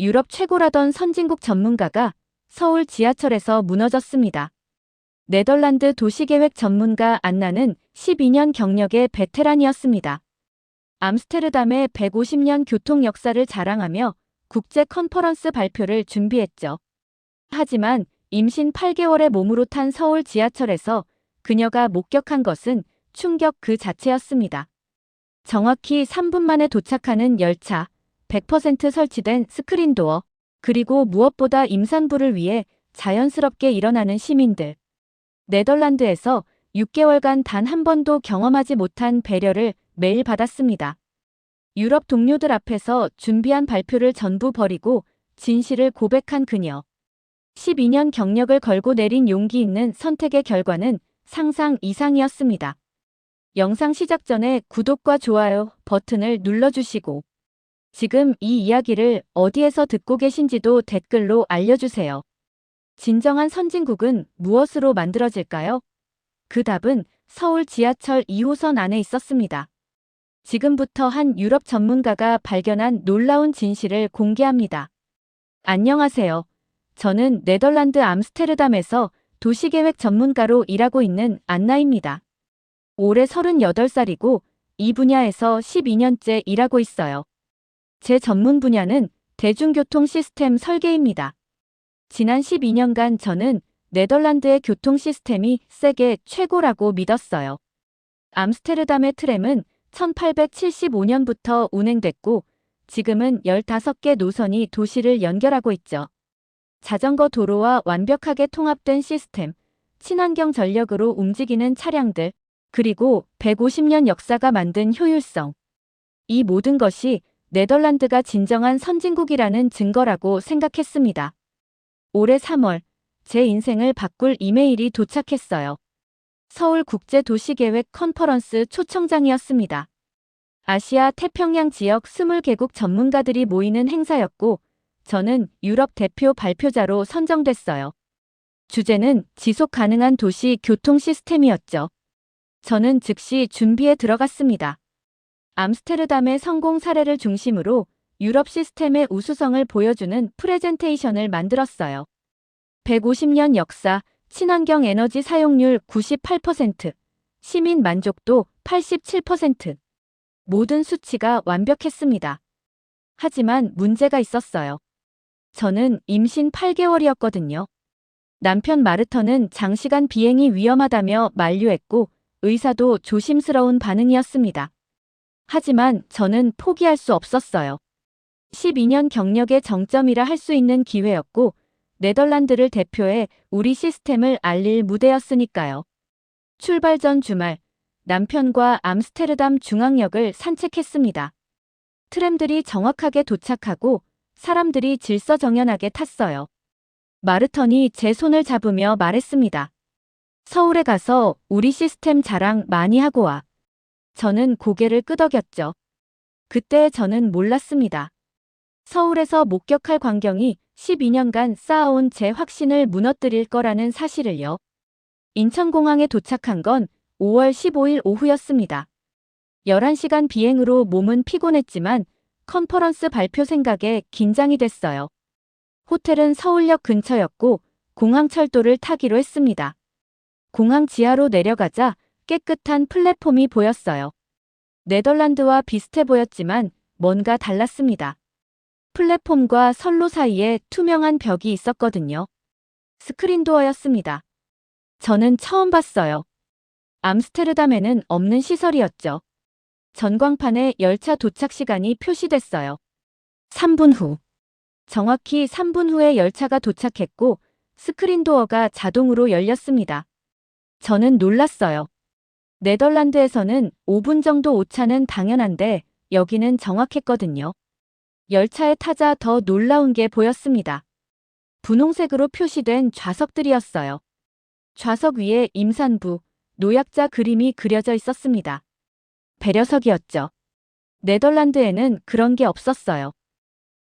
유럽 최고라던 선진국 전문가가 서울 지하철에서 무너졌습니다. 네덜란드 도시계획 전문가 안나는 12년 경력의 베테랑이었습니다. 암스테르담의 150년 교통 역사를 자랑하며 국제 컨퍼런스 발표를 준비했죠. 하지만 임신 8개월의 몸으로 탄 서울 지하철에서 그녀가 목격한 것은 충격 그 자체였습니다. 정확히 3분 만에 도착하는 열차, 100% 설치된 스크린도어, 그리고 무엇보다 임산부를 위해 자연스럽게 일어나는 시민들. 네덜란드에서 6개월간 단 한 번도 경험하지 못한 배려를 매일 받았습니다. 유럽 동료들 앞에서 준비한 발표를 전부 버리고 진실을 고백한 그녀. 12년 경력을 걸고 내린 용기 있는 선택의 결과는 상상 이상이었습니다. 영상 시작 전에 구독과 좋아요 버튼을 눌러주시고 지금 이 이야기를 어디에서 듣고 계신지도 댓글로 알려주세요. 진정한 선진국은 무엇으로 만들어질까요? 그 답은 서울 지하철 2호선 안에 있었습니다. 지금부터 한 유럽 전문가가 발견한 놀라운 진실을 공개합니다. 안녕하세요. 저는 네덜란드 암스테르담에서 도시계획 전문가로 일하고 있는 안나입니다. 올해 38살이고 이 분야에서 12년째 일하고 있어요. 제 전문 분야는 대중교통 시스템 설계입니다. 지난 12년간 저는 네덜란드의 교통 시스템이 세계 최고라고 믿었어요. 암스테르담의 트램은 1875년부터 운행됐고 지금은 15개 노선이 도시를 연결하고 있죠. 자전거 도로와 완벽하게 통합된 시스템, 친환경 전력으로 움직이는 차량들, 그리고 150년 역사가 만든 효율성. 이 모든 것이 네덜란드가 진정한 선진국이라는 증거라고 생각했습니다. 올해 3월, 제 인생을 바꿀 이메일이 도착했어요. 서울국제도시계획 컨퍼런스 초청장이었습니다. 아시아 태평양 지역 20개국 전문가들이 모이는 행사였고, 저는 유럽 대표 발표자로 선정됐어요. 주제는 지속 가능한 도시 교통 시스템이었죠. 저는 즉시 준비에 들어갔습니다. 암스테르담의 성공 사례를 중심으로 유럽 시스템의 우수성을 보여주는 프레젠테이션을 만들었어요. 150년 역사, 친환경 에너지 사용률 98%, 시민 만족도 87%. 모든 수치가 완벽했습니다. 하지만 문제가 있었어요. 저는 임신 8개월이었거든요. 남편 마르터는 장시간 비행이 위험하다며 만류했고 의사도 조심스러운 반응이었습니다. 하지만 저는 포기할 수 없었어요. 12년 경력의 정점이라 할 수 있는 기회였고 네덜란드를 대표해 우리 시스템을 알릴 무대였으니까요. 출발 전 주말 남편과 암스테르담 중앙역을 산책했습니다. 트램들이 정확하게 도착하고 사람들이 질서정연하게 탔어요. 마르턴이 제 손을 잡으며 말했습니다. 서울에 가서 우리 시스템 자랑 많이 하고 와. 저는 고개를 끄덕였죠. 그때 저는 몰랐습니다. 서울에서 목격할 광경이 12년간 쌓아온 제 확신을 무너뜨릴 거라는 사실을요. 인천공항에 도착한 건 5월 15일 오후였습니다. 11시간 비행으로 몸은 피곤했지만 컨퍼런스 발표 생각에 긴장이 됐어요. 호텔은 서울역 근처였고 공항철도를 타기로 했습니다. 공항 지하로 내려가자 깨끗한 플랫폼이 보였어요. 네덜란드와 비슷해 보였지만 뭔가 달랐습니다. 플랫폼과 선로 사이에 투명한 벽이 있었거든요. 스크린도어였습니다. 저는 처음 봤어요. 암스테르담에는 없는 시설이었죠. 전광판에 열차 도착 시간이 표시됐어요. 3분 후. 정확히 3분 후에 열차가 도착했고 스크린도어가 자동으로 열렸습니다. 저는 놀랐어요. 네덜란드에서는 5분 정도 오차는 당연한데 여기는 정확했거든요. 열차에 타자 더 놀라운 게 보였습니다. 분홍색으로 표시된 좌석들이었어요. 좌석 위에 임산부, 노약자 그림이 그려져 있었습니다. 배려석이었죠. 네덜란드에는 그런 게 없었어요.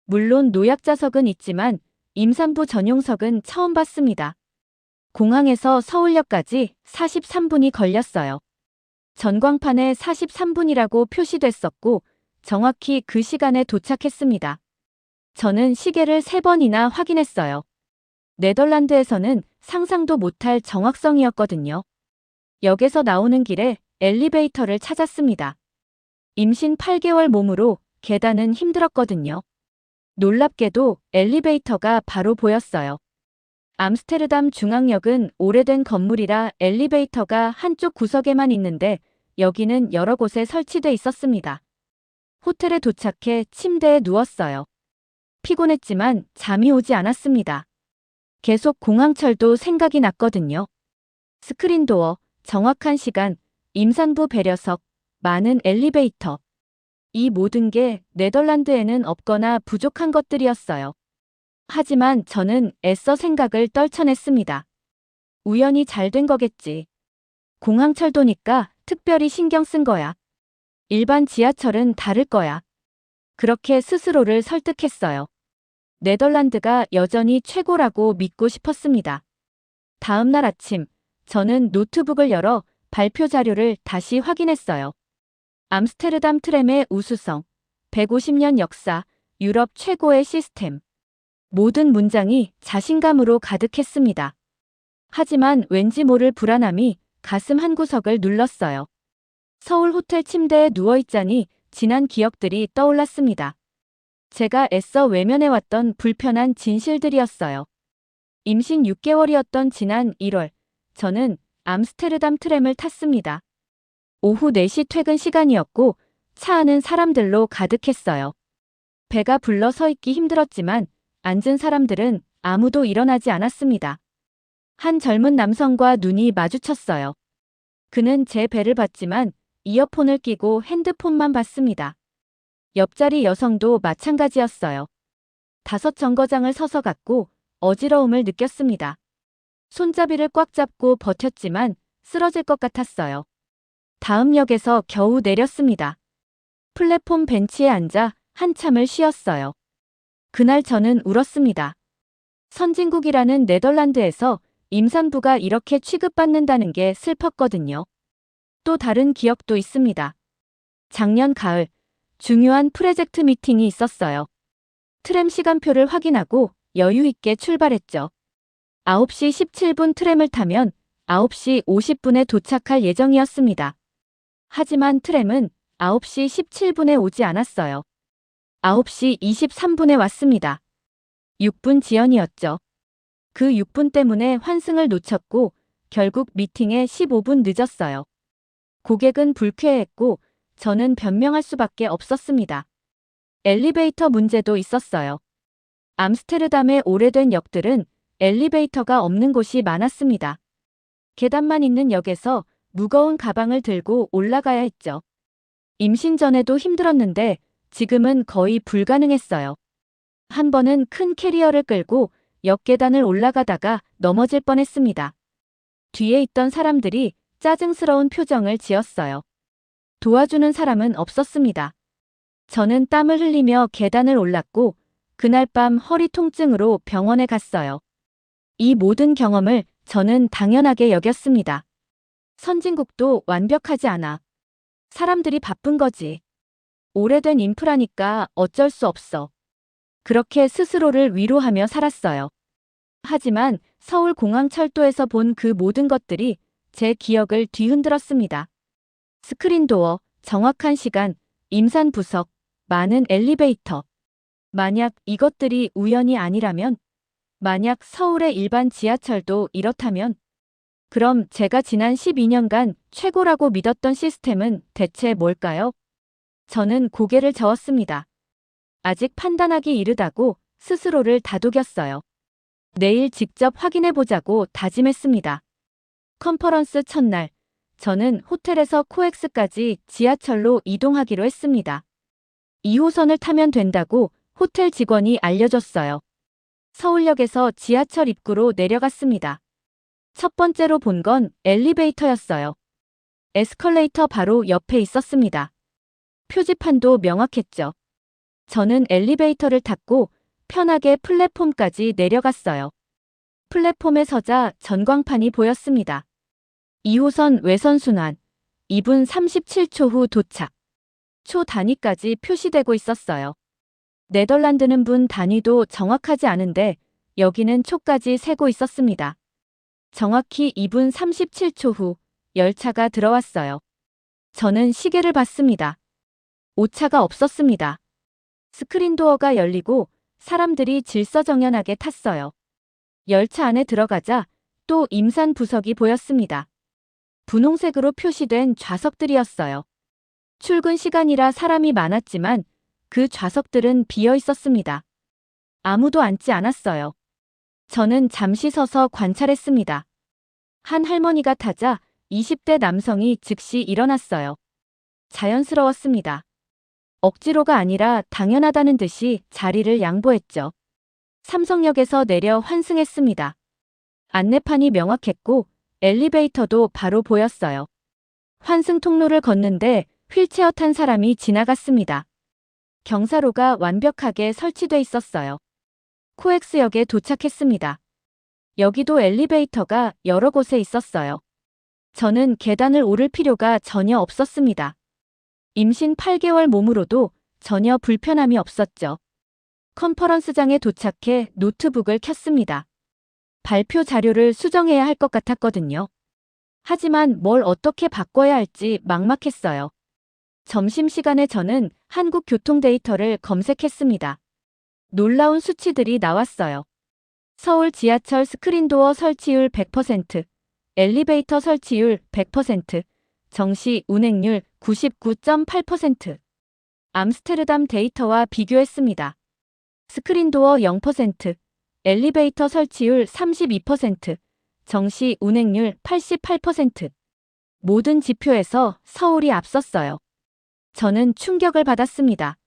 물론 노약자석은 있지만 임산부 전용석은 처음 봤습니다. 공항에서 서울역까지 43분이 걸렸어요. 전광판에 43분이라고 표시됐었고 정확히 그 시간에 도착했습니다. 저는 시계를 세 번이나 확인했어요. 네덜란드에서는 상상도 못할 정확성이었거든요. 역에서 나오는 길에 엘리베이터를 찾았습니다. 임신 8개월 몸으로 계단은 힘들었거든요. 놀랍게도 엘리베이터가 바로 보였어요. 암스테르담 중앙역은 오래된 건물이라 엘리베이터가 한쪽 구석에만 있는데 여기는 여러 곳에 설치돼 있었습니다. 호텔에 도착해 침대에 누웠어요. 피곤했지만 잠이 오지 않았습니다. 계속 공항철도 생각이 났거든요. 스크린도어, 정확한 시간, 임산부 배려석, 많은 엘리베이터. 이 모든 게 네덜란드에는 없거나 부족한 것들이었어요. 하지만 저는 애써 생각을 떨쳐냈습니다. 우연히 잘 된 거겠지. 공항철도니까 특별히 신경 쓴 거야. 일반 지하철은 다를 거야. 그렇게 스스로를 설득했어요. 네덜란드가 여전히 최고라고 믿고 싶었습니다. 다음 날 아침, 저는 노트북을 열어 발표 자료를 다시 확인했어요. 암스테르담 트램의 우수성, 150년 역사, 유럽 최고의 시스템. 모든 문장이 자신감으로 가득했습니다. 하지만 왠지 모를 불안함이 가슴 한구석을 눌렀어요. 서울 호텔 침대에 누워있자니 지난 기억들이 떠올랐습니다. 제가 애써 외면해왔던 불편한 진실들이었어요. 임신 6개월이었던 지난 1월, 저는 암스테르담 트램을 탔습니다. 오후 4시 퇴근 시간이었고 차 안은 사람들로 가득했어요. 배가 불러 서 있기 힘들었지만 앉은 사람들은 아무도 일어나지 않았습니다. 한 젊은 남성과 눈이 마주쳤어요. 그는 제 배를 봤지만 이어폰을 끼고 핸드폰만 봤습니다. 옆자리 여성도 마찬가지였어요. 다섯 정거장을 서서 갔고 어지러움을 느꼈습니다. 손잡이를 꽉 잡고 버텼지만 쓰러질 것 같았어요. 다음 역에서 겨우 내렸습니다. 플랫폼 벤치에 앉아 한참을 쉬었어요. 그날 저는 울었습니다. 선진국이라는 네덜란드에서 임산부가 이렇게 취급받는다는 게 슬펐거든요. 또 다른 기억도 있습니다. 작년 가을, 중요한 프로젝트 미팅이 있었어요. 트램 시간표를 확인하고 여유 있게 출발했죠. 9시 17분 트램을 타면 9시 50분에 도착할 예정이었습니다. 하지만 트램은 9시 17분에 오지 않았어요. 9시 23분에 왔습니다. 6분 지연이었죠. 그 6분 때문에 환승을 놓쳤고 결국 미팅에 15분 늦었어요. 고객은 불쾌해했고 저는 변명할 수밖에 없었습니다. 엘리베이터 문제도 있었어요. 암스테르담의 오래된 역들은 엘리베이터가 없는 곳이 많았습니다. 계단만 있는 역에서 무거운 가방을 들고 올라가야 했죠. 임신 전에도 힘들었는데 지금은 거의 불가능했어요. 한 번은 큰 캐리어를 끌고 역 계단을 올라가다가 넘어질 뻔했습니다. 뒤에 있던 사람들이 짜증스러운 표정을 지었어요. 도와주는 사람은 없었습니다. 저는 땀을 흘리며 계단을 올랐고 그날 밤 허리 통증으로 병원에 갔어요. 이 모든 경험을 저는 당연하게 여겼습니다. 선진국도 완벽하지 않아. 사람들이 바쁜 거지. 오래된 인프라니까 어쩔 수 없어. 그렇게 스스로를 위로하며 살았어요. 하지만 서울 공항철도에서 본 그 모든 것들이 제 기억을 뒤흔들었습니다. 스크린도어, 정확한 시간, 임산 부석, 많은 엘리베이터. 만약 이것들이 우연이 아니라면, 만약 서울의 일반 지하철도 이렇다면, 그럼 제가 지난 12년간 최고라고 믿었던 시스템은 대체 뭘까요? 저는 고개를 저었습니다. 아직 판단하기 이르다고 스스로를 다독였어요. 내일 직접 확인해보자고 다짐했습니다. 컨퍼런스 첫날, 저는 호텔에서 코엑스까지 지하철로 이동하기로 했습니다. 2호선을 타면 된다고 호텔 직원이 알려줬어요. 서울역에서 지하철 입구로 내려갔습니다. 첫 번째로 본 건 엘리베이터였어요. 에스컬레이터 바로 옆에 있었습니다. 표지판도 명확했죠. 저는 엘리베이터를 탔고 편하게 플랫폼까지 내려갔어요. 플랫폼에 서자 전광판이 보였습니다. 2호선 외선순환 2분 37초 후 도착. 초 단위까지 표시되고 있었어요. 네덜란드는 분 단위도 정확하지 않은데 여기는 초까지 세고 있었습니다. 정확히 2분 37초 후 열차가 들어왔어요. 저는 시계를 봤습니다. 오차가 없었습니다. 스크린 도어가 열리고 사람들이 질서정연하게 탔어요. 열차 안에 들어가자 또 임산 부석이 보였습니다. 분홍색으로 표시된 좌석들이었어요. 출근 시간이라 사람이 많았지만 그 좌석들은 비어 있었습니다. 아무도 앉지 않았어요. 저는 잠시 서서 관찰했습니다. 한 할머니가 타자 20대 남성이 즉시 일어났어요. 자연스러웠습니다. 억지로가 아니라 당연하다는 듯이 자리를 양보했죠. 삼성역에서 내려 환승했습니다. 안내판이 명확했고 엘리베이터도 바로 보였어요. 환승 통로를 걷는데 휠체어 탄 사람이 지나갔습니다. 경사로가 완벽하게 설치돼 있었어요. 코엑스역에 도착했습니다. 여기도 엘리베이터가 여러 곳에 있었어요. 저는 계단을 오를 필요가 전혀 없었습니다. 임신 8개월 몸으로도 전혀 불편함이 없었죠. 컨퍼런스장에 도착해 노트북을 켰습니다. 발표 자료를 수정해야 할 것 같았거든요. 하지만 뭘 어떻게 바꿔야 할지 막막했어요. 점심시간에 저는 한국 교통 데이터를 검색했습니다. 놀라운 수치들이 나왔어요. 서울 지하철 스크린도어 설치율 100%, 엘리베이터 설치율 100%, 정시 운행률 99.8%. 암스테르담 데이터와 비교했습니다. 스크린도어 0%, 엘리베이터 설치율 32%, 정시 운행률 88%. 모든 지표에서 서울이 앞섰어요. 저는 충격을 받았습니다.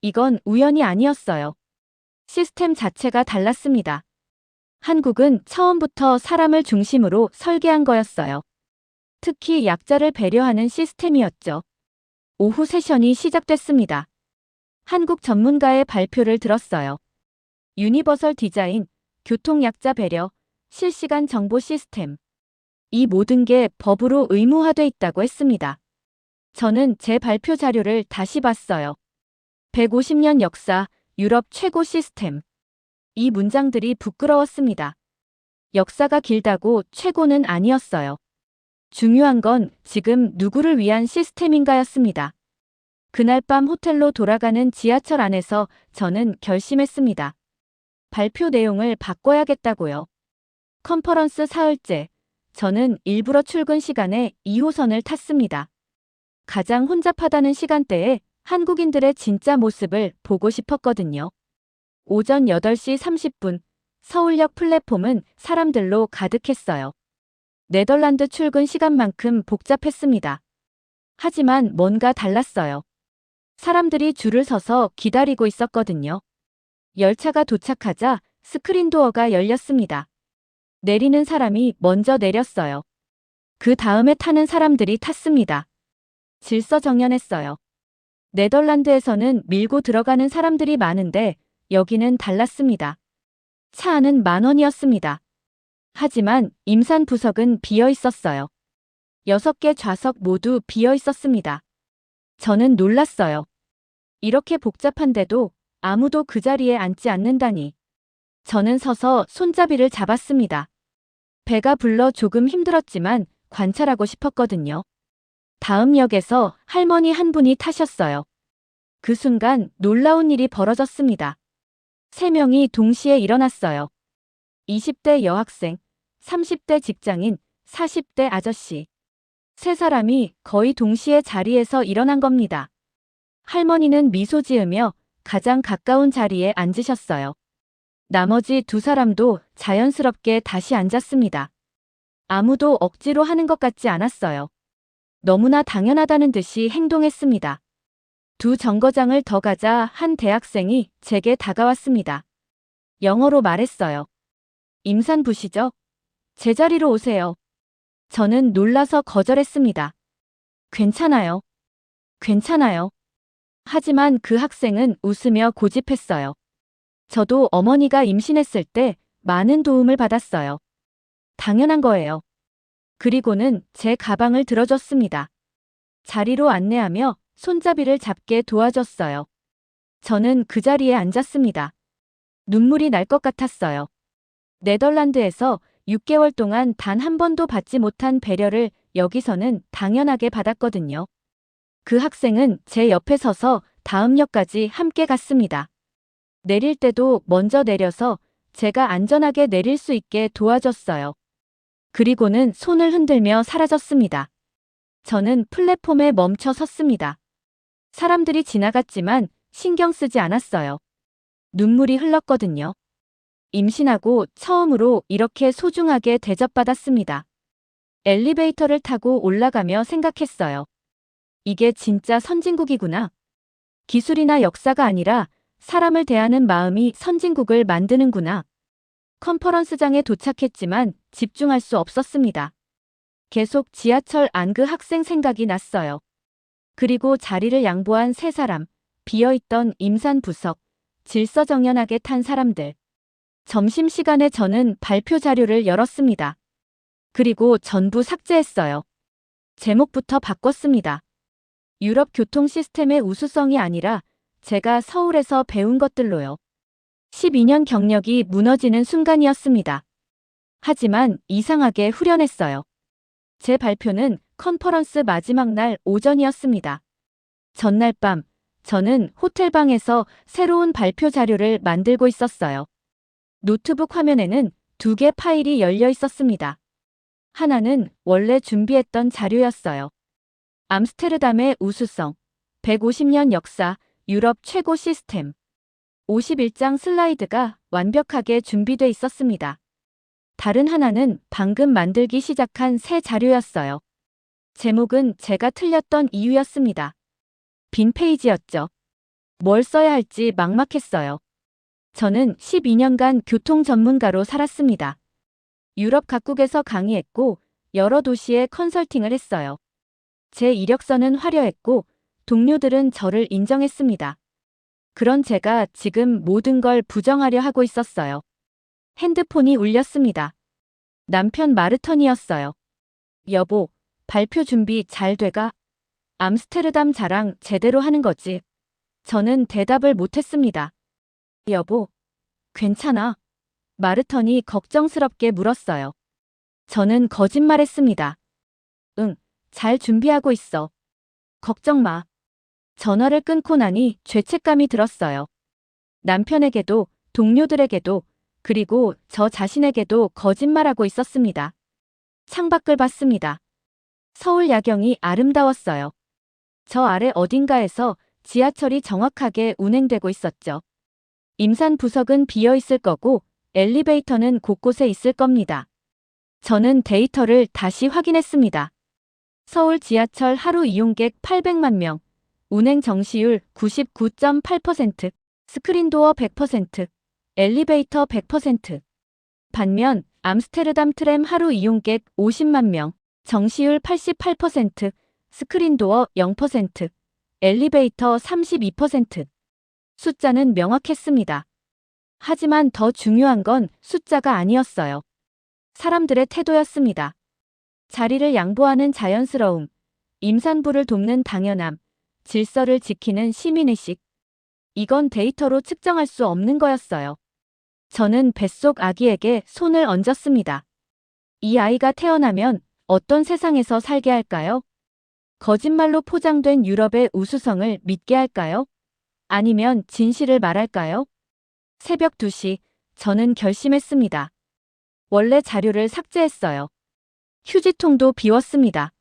이건 우연이 아니었어요. 시스템 자체가 달랐습니다. 한국은 처음부터 사람을 중심으로 설계한 거였어요. 특히 약자를 배려하는 시스템이었죠. 오후 세션이 시작됐습니다. 한국 전문가의 발표를 들었어요. 유니버설 디자인, 교통약자 배려, 실시간 정보 시스템. 이 모든 게 법으로 의무화돼 있다고 했습니다. 저는 제 발표 자료를 다시 봤어요. 150년 역사, 유럽 최고 시스템. 이 문장들이 부끄러웠습니다. 역사가 길다고 최고는 아니었어요. 중요한 건 지금 누구를 위한 시스템인가였습니다. 그날 밤 호텔로 돌아가는 지하철 안에서 저는 결심했습니다. 발표 내용을 바꿔야겠다고요. 컨퍼런스 사흘째, 저는 일부러 출근 시간에 2호선을 탔습니다. 가장 혼잡하다는 시간대에 한국인들의 진짜 모습을 보고 싶었거든요. 오전 8시 30분, 서울역 플랫폼은 사람들로 가득했어요. 네덜란드 출근 시간만큼 복잡했습니다. 하지만 뭔가 달랐어요. 사람들이 줄을 서서 기다리고 있었거든요. 열차가 도착하자 스크린 도어가 열렸습니다. 내리는 사람이 먼저 내렸어요. 그 다음에 타는 사람들이 탔습니다. 질서정연했어요. 네덜란드에서는 밀고 들어가는 사람들이 많은데 여기는 달랐습니다. 차 안은 만 원이었습니다. 하지만 임산 부석은 비어 있었어요. 여섯 개 좌석 모두 비어 있었습니다. 저는 놀랐어요. 이렇게 복잡한데도 아무도 그 자리에 앉지 않는다니. 저는 서서 손잡이를 잡았습니다. 배가 불러 조금 힘들었지만 관찰하고 싶었거든요. 다음 역에서 할머니 한 분이 타셨어요. 그 순간 놀라운 일이 벌어졌습니다. 세 명이 동시에 일어났어요. 20대 여학생, 30대 직장인, 40대 아저씨. 세 사람이 거의 동시에 자리에서 일어난 겁니다. 할머니는 미소 지으며 가장 가까운 자리에 앉으셨어요. 나머지 두 사람도 자연스럽게 다시 앉았습니다. 아무도 억지로 하는 것 같지 않았어요. 너무나 당연하다는 듯이 행동했습니다. 두 정거장을 더 가자 한 대학생이 제게 다가왔습니다. 영어로 말했어요. 임산부시죠? 제자리로 오세요. 저는 놀라서 거절했습니다. 괜찮아요. 괜찮아요. 하지만 그 학생은 웃으며 고집했어요. 저도 어머니가 임신했을 때 많은 도움을 받았어요. 당연한 거예요. 그리고는 제 가방을 들어줬습니다. 자리로 안내하며 손잡이를 잡게 도와줬어요. 저는 그 자리에 앉았습니다. 눈물이 날 것 같았어요. 네덜란드에서 6개월 동안 단 한 번도 받지 못한 배려를 여기서는 당연하게 받았거든요. 그 학생은 제 옆에 서서 다음 역까지 함께 갔습니다. 내릴 때도 먼저 내려서 제가 안전하게 내릴 수 있게 도와줬어요. 그리고는 손을 흔들며 사라졌습니다. 저는 플랫폼에 멈춰 섰습니다. 사람들이 지나갔지만 신경 쓰지 않았어요. 눈물이 흘렀거든요. 임신하고 처음으로 이렇게 소중하게 대접받았습니다. 엘리베이터를 타고 올라가며 생각했어요. 이게 진짜 선진국이구나. 기술이나 역사가 아니라 사람을 대하는 마음이 선진국을 만드는구나. 컨퍼런스장에 도착했지만 집중할 수 없었습니다. 계속 지하철 안 그 학생 생각이 났어요. 그리고 자리를 양보한 세 사람, 비어있던 임산 부석, 질서정연하게 탄 사람들. 점심시간에 저는 발표 자료를 열었습니다. 그리고 전부 삭제했어요. 제목부터 바꿨습니다. 유럽 교통 시스템의 우수성이 아니라 제가 서울에서 배운 것들로요. 12년 경력이 무너지는 순간이었습니다. 하지만 이상하게 후련했어요. 제 발표는 컨퍼런스 마지막 날 오전이었습니다. 전날 밤, 저는 호텔방에서 새로운 발표 자료를 만들고 있었어요. 노트북 화면에는 두 개 파일이 열려 있었습니다. 하나는 원래 준비했던 자료였어요. 암스테르담의 우수성, 150년 역사, 유럽 최고 시스템. 51장 슬라이드가 완벽하게 준비돼 있었습니다. 다른 하나는 방금 만들기 시작한 새 자료였어요. 제목은 제가 틀렸던 이유였습니다. 빈 페이지였죠. 뭘 써야 할지 막막했어요. 저는 12년간 교통 전문가로 살았습니다. 유럽 각국에서 강의했고 여러 도시에 컨설팅을 했어요. 제 이력서는 화려했고 동료들은 저를 인정했습니다. 그런 제가 지금 모든 걸 부정하려 하고 있었어요. 핸드폰이 울렸습니다. 남편 마르턴이었어요. 여보, 발표 준비 잘 돼가? 암스테르담 자랑 제대로 하는 거지. 저는 대답을 못했습니다. 여보, 괜찮아. 마르턴이 걱정스럽게 물었어요. 저는 거짓말했습니다. 응, 잘 준비하고 있어. 걱정 마. 전화를 끊고 나니 죄책감이 들었어요. 남편에게도, 동료들에게도, 그리고 저 자신에게도 거짓말하고 있었습니다. 창밖을 봤습니다. 서울 야경이 아름다웠어요. 저 아래 어딘가에서 지하철이 정확하게 운행되고 있었죠. 임산 부석은 비어 있을 거고 엘리베이터는 곳곳에 있을 겁니다. 저는 데이터를 다시 확인했습니다. 서울 지하철 하루 이용객 800만 명, 운행 정시율 99.8%, 스크린도어 100%, 엘리베이터 100%. 반면 암스테르담 트램 하루 이용객 50만 명, 정시율 88%, 스크린도어 0%, 엘리베이터 32%. 숫자는 명확했습니다. 하지만 더 중요한 건 숫자가 아니었어요. 사람들의 태도였습니다. 자리를 양보하는 자연스러움, 임산부를 돕는 당연함, 질서를 지키는 시민의식. 이건 데이터로 측정할 수 없는 거였어요. 저는 뱃속 아기에게 손을 얹었습니다. 이 아이가 태어나면 어떤 세상에서 살게 할까요? 거짓말로 포장된 유럽의 우수성을 믿게 할까요? 아니면 진실을 말할까요? 새벽 2시, 저는 결심했습니다. 원래 자료를 삭제했어요. 휴지통도 비웠습니다.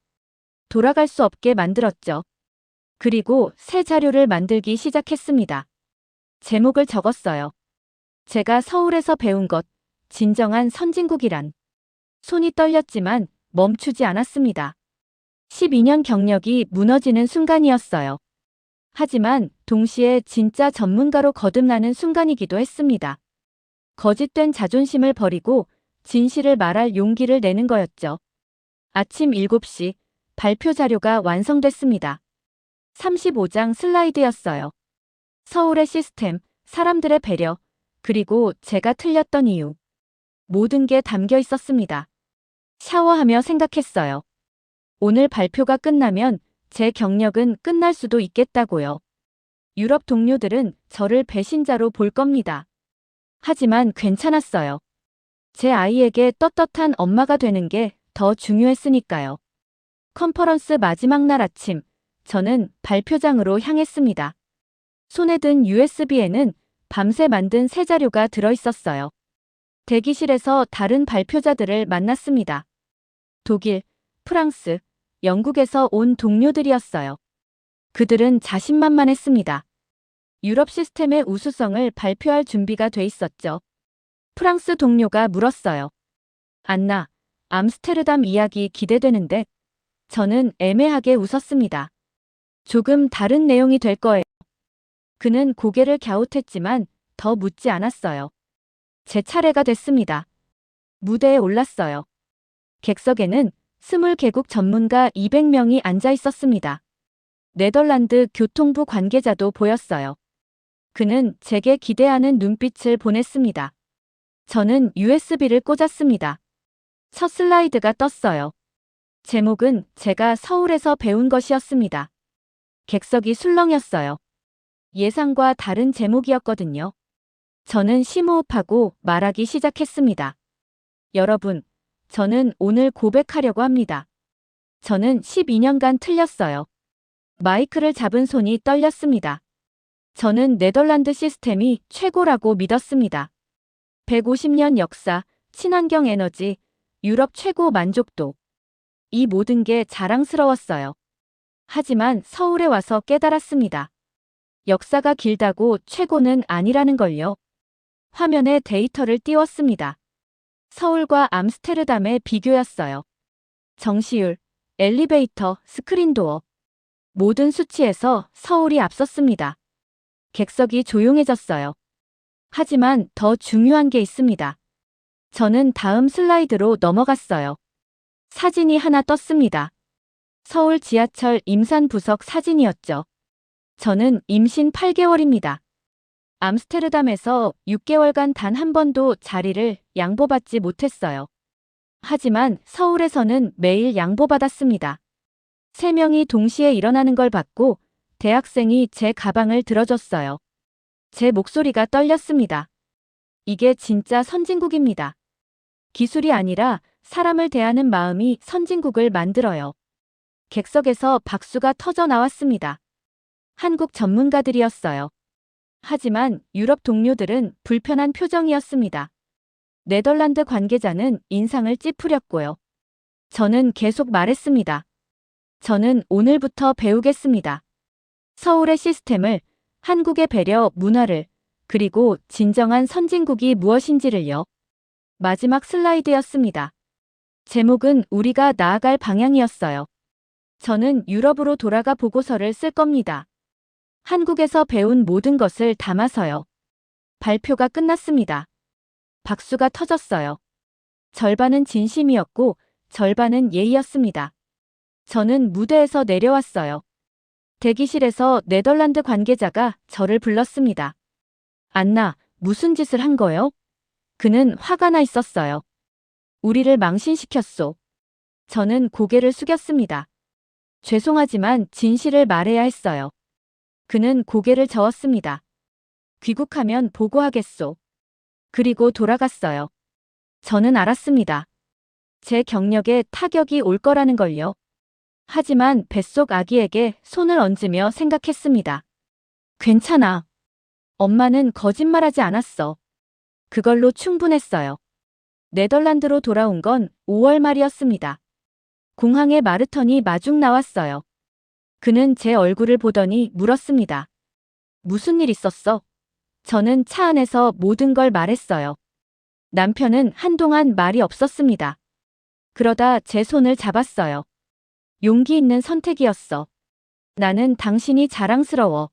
돌아갈 수 없게 만들었죠. 그리고 새 자료를 만들기 시작했습니다. 제목을 적었어요. 제가 서울에서 배운 것, 진정한 선진국이란. 손이 떨렸지만 멈추지 않았습니다. 12년 경력이 무너지는 순간이었어요. 하지만 동시에 진짜 전문가로 거듭나는 순간이기도 했습니다. 거짓된 자존심을 버리고 진실을 말할 용기를 내는 거였죠. 아침 7시 발표 자료가 완성됐습니다. 35장 슬라이드였어요. 서울의 시스템, 사람들의 배려, 그리고 제가 틀렸던 이유. 모든 게 담겨 있었습니다. 샤워하며 생각했어요. 오늘 발표가 끝나면 제 경력은 끝날 수도 있겠다고요. 유럽 동료들은 저를 배신자로 볼 겁니다. 하지만 괜찮았어요. 제 아이에게 떳떳한 엄마가 되는 게 더 중요했으니까요. 컨퍼런스 마지막 날 아침, 저는 발표장으로 향했습니다. 손에 든 USB에는 밤새 만든 새 자료가 들어 있었어요. 대기실에서 다른 발표자들을 만났습니다. 독일, 프랑스, 영국에서 온 동료들이었어요. 그들은 자신만만했습니다. 유럽 시스템의 우수성을 발표할 준비가 돼 있었죠. 프랑스 동료가 물었어요. 안나, 암스테르담 이야기 기대되는데 저는 애매하게 웃었습니다. 조금 다른 내용이 될 거예요. 그는 고개를 갸웃했지만 더 묻지 않았어요. 제 차례가 됐습니다. 무대에 올랐어요. 객석에는 스물 개국 전문가 200명이 앉아 있었습니다. 네덜란드 교통부 관계자도 보였어요. 그는 제게 기대하는 눈빛을 보냈습니다. 저는 USB를 꽂았습니다. 첫 슬라이드가 떴어요. 제목은 제가 서울에서 배운 것이었습니다. 객석이 술렁였어요. 예상과 다른 제목이었거든요. 저는 심호흡하고 말하기 시작했습니다. 여러분, 저는 오늘 고백하려고 합니다. 저는 12년간 틀렸어요. 마이크를 잡은 손이 떨렸습니다. 저는 네덜란드 시스템이 최고라고 믿었습니다. 150년 역사, 친환경 에너지, 유럽 최고 만족도. 이 모든 게 자랑스러웠어요. 하지만 서울에 와서 깨달았습니다. 역사가 길다고 최고는 아니라는 걸요. 화면에 데이터를 띄웠습니다. 서울과 암스테르담의 비교였어요. 정시율, 엘리베이터, 스크린도어. 모든 수치에서 서울이 앞섰습니다. 객석이 조용해졌어요. 하지만 더 중요한 게 있습니다. 저는 다음 슬라이드로 넘어갔어요. 사진이 하나 떴습니다. 서울 지하철 임산 부석 사진이었죠. 저는 임신 8개월입니다. 암스테르담에서 6개월간 단 한 번도 자리를 양보받지 못했어요. 하지만 서울에서는 매일 양보받았습니다. 세 명이 동시에 일어나는 걸 봤고 대학생이 제 가방을 들어줬어요. 제 목소리가 떨렸습니다. 이게 진짜 선진국입니다. 기술이 아니라 사람을 대하는 마음이 선진국을 만들어요. 객석에서 박수가 터져 나왔습니다. 한국 전문가들이었어요. 하지만 유럽 동료들은 불편한 표정이었습니다. 네덜란드 관계자는 인상을 찌푸렸고요. 저는 계속 말했습니다. 저는 오늘부터 배우겠습니다. 서울의 시스템을 한국의 배려 문화를 그리고 진정한 선진국이 무엇인지를요. 마지막 슬라이드였습니다. 제목은 우리가 나아갈 방향이었어요. 저는 유럽으로 돌아가 보고서를 쓸 겁니다. 한국에서 배운 모든 것을 담아서요. 발표가 끝났습니다. 박수가 터졌어요. 절반은 진심이었고 절반은 예의였습니다. 저는 무대에서 내려왔어요. 대기실에서 네덜란드 관계자가 저를 불렀습니다. 안나, 무슨 짓을 한 거요? 그는 화가 나 있었어요. 우리를 망신시켰소. 저는 고개를 숙였습니다. 죄송하지만 진실을 말해야 했어요. 그는 고개를 저었습니다. 귀국하면 보고하겠소. 그리고 돌아갔어요. 저는 알았습니다. 제 경력에 타격이 올 거라는 걸요. 하지만 뱃속 아기에게 손을 얹으며 생각했습니다. 괜찮아. 엄마는 거짓말하지 않았어. 그걸로 충분했어요. 네덜란드로 돌아온 건 5월 말이었습니다. 공항에 마르턴이 마중 나왔어요. 그는 제 얼굴을 보더니 물었습니다. 무슨 일 있었어? 저는 차 안에서 모든 걸 말했어요. 남편은 한동안 말이 없었습니다. 그러다 제 손을 잡았어요. 용기 있는 선택이었어. 나는 당신이 자랑스러워.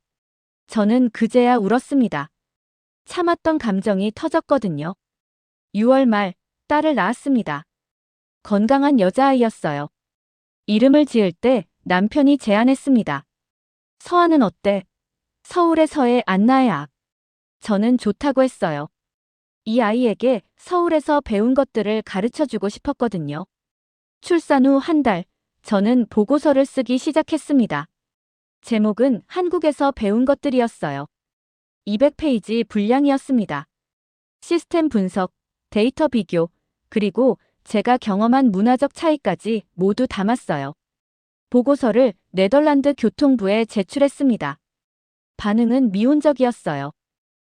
저는 그제야 울었습니다. 참았던 감정이 터졌거든요. 6월 말 딸을 낳았습니다. 건강한 여자아이였어요. 이름을 지을 때 남편이 제안했습니다. 서아는 어때? 서울에서의 안나의 악. 저는 좋다고 했어요. 이 아이에게 서울에서 배운 것들을 가르쳐 주고 싶었거든요. 출산 후 한 달, 저는 보고서를 쓰기 시작했습니다. 제목은 한국에서 배운 것들이었어요. 200페이지 분량이었습니다. 시스템 분석, 데이터 비교, 그리고 제가 경험한 문화적 차이까지 모두 담았어요. 보고서를 네덜란드 교통부에 제출했습니다. 반응은 미온적이었어요.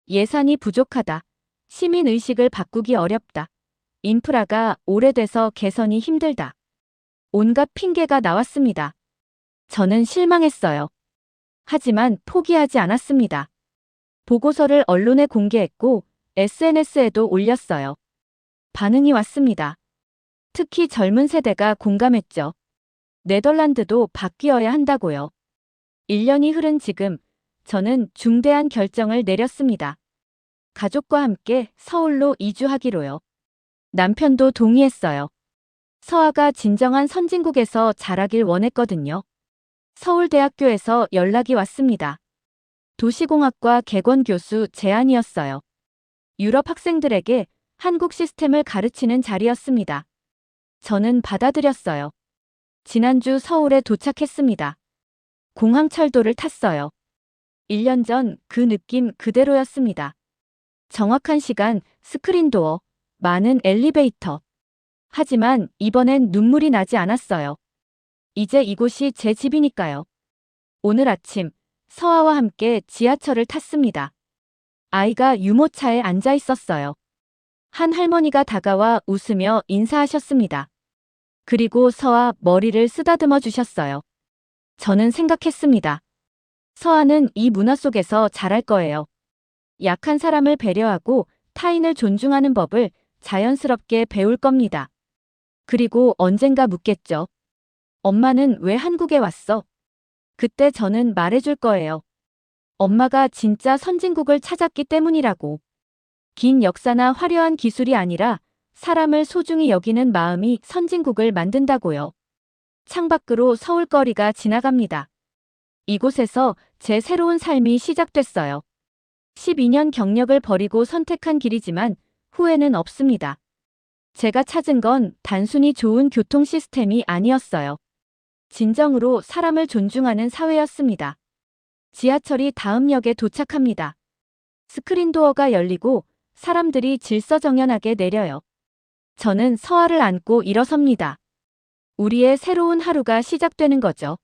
예산이 부족하다. 시민의식을 바꾸기 어렵다. 인프라가 오래돼서 개선이 힘들다. 온갖 핑계가 나왔습니다. 저는 실망했어요. 하지만 포기하지 않았습니다. 보고서를 언론에 공개했고 SNS에도 올렸어요. 반응이 왔습니다. 특히 젊은 세대가 공감했죠. 네덜란드도 바뀌어야 한다고요. 1년이 흐른 지금 저는 중대한 결정을 내렸습니다. 가족과 함께 서울로 이주하기로요. 남편도 동의했어요. 서아가 진정한 선진국에서 자라길 원했거든요. 서울대학교에서 연락이 왔습니다. 도시공학과 개건 교수 제안이었어요. 유럽 학생들에게 한국 시스템을 가르치는 자리였습니다. 저는 받아들였어요. 지난주 서울에 도착했습니다. 공항철도를 탔어요. 1년 전 그 느낌 그대로였습니다. 정확한 시간, 스크린도어, 많은 엘리베이터. 하지만 이번엔 눈물이 나지 않았어요. 이제 이곳이 제 집이니까요. 오늘 아침 서아와 함께 지하철을 탔습니다. 아이가 유모차에 앉아 있었어요. 한 할머니가 다가와 웃으며 인사하셨습니다. 그리고 서아 머리를 쓰다듬어 주셨어요. 저는 생각했습니다. 서아는 이 문화 속에서 자랄 거예요. 약한 사람을 배려하고 타인을 존중하는 법을 자연스럽게 배울 겁니다. 그리고 언젠가 묻겠죠. 엄마는 왜 한국에 왔어? 그때 저는 말해줄 거예요. 엄마가 진짜 선진국을 찾았기 때문이라고. 긴 역사나 화려한 기술이 아니라 사람을 소중히 여기는 마음이 선진국을 만든다고요. 창밖으로 서울거리가 지나갑니다. 이곳에서 제 새로운 삶이 시작됐어요. 12년 경력을 버리고 선택한 길이지만 후회는 없습니다. 제가 찾은 건 단순히 좋은 교통 시스템이 아니었어요. 진정으로 사람을 존중하는 사회였습니다. 지하철이 다음 역에 도착합니다. 스크린 도어가 열리고 사람들이 질서정연하게 내려요. 저는 서아를 안고 일어섭니다. 우리의 새로운 하루가 시작되는 거죠.